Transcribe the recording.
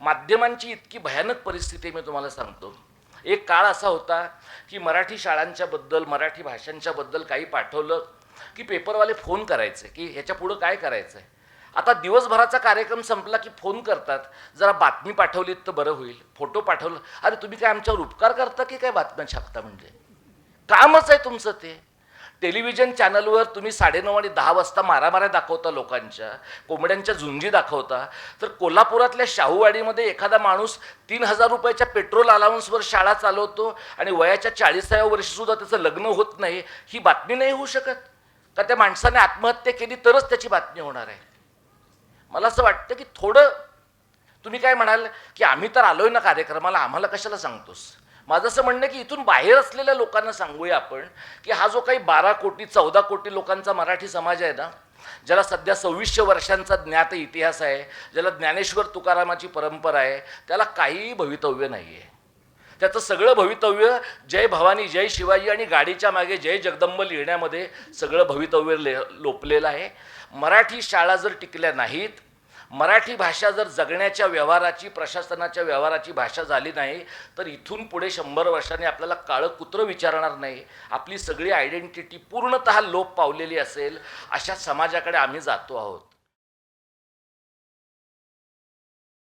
माध्यमांची इतकी भयानक परिस्थिती मी तुम्हाला सांगतो. एक काळ असा होता की मराठी शाळांच्याबद्दल मराठी भाषांच्याबद्दल काही पाठवलं की पेपरवाले फोन करायचे की ह्याच्या पुढं काय करायचं आहे आता दिवसभराचा कार्यक्रम संपला की फोन करतात. जरा बातमी पाठवलीत तर बरं होईल. फोटो पाठवलं. अरे तुम्ही काय आमच्यावर उपकार करता की काय बातम्या छापता म्हणजे? कामच आहे तुमचं ते. टेलिव्हिजन चॅनलवर तुम्ही साडेनऊ आणि दहा वाजता मारामाऱ्या दाखवता लोकांच्या कोंबड्यांच्या झुंजी दाखवता. तर कोल्हापुरातल्या शाहूवाडीमध्ये एखादा माणूस तीन हजार रुपयाच्या पेट्रोल अलाउन्सवर शाळा चालवतो आणि वयाच्या चाळीसाव्या वर्षीसुद्धा त्याचं लग्न होत नाही ही बातमी नाही होऊ शकत? का त्या माणसाने आत्महत्या केली तरच त्याची बातमी होणार आहे? मला असं वाटतं की थोडं तुम्ही काय म्हणाल की आम्ही तर आलोय ना कार्यक्रमाला आम्हाला कशाला सांगतोस? माझं असं म्हणणं की इथून बाहेर असलेल्या लोकांना सांगूया आपण की हा जो काही बारा कोटी चौदा कोटी लोकांचा मराठी समाज आहे ना ज्याला सध्या सव्वीसशे वर्षांचा ज्ञात इतिहास आहे ज्याला ज्ञानेश्वर तुकारामाची परंपरा आहे त्याला काहीही भवितव्य नाही आहे त्याचं सगळं भवितव्य जय भवानी जय शिवाजी आणि गाडीच्या मागे जय जगदंब लिहिण्यामध्ये सगळं भवितव्य ले लोपलेलं आहे. मराठी शाळा जर टिकल्या नाहीत मराठी भाषा जर जगण्याच्या व्यवहाराची प्रशासनाच्या व्यवहाराची भाषा झाली नाही तर इथून पुढे शंभर वर्षांनी आपल्याला काळं कुत्रं विचारणार नाही. आपली सगळी आयडेंटिटी पूर्णतः लोप पावलेली असेल. अशा समाजाकडे आम्ही जातो आहोत.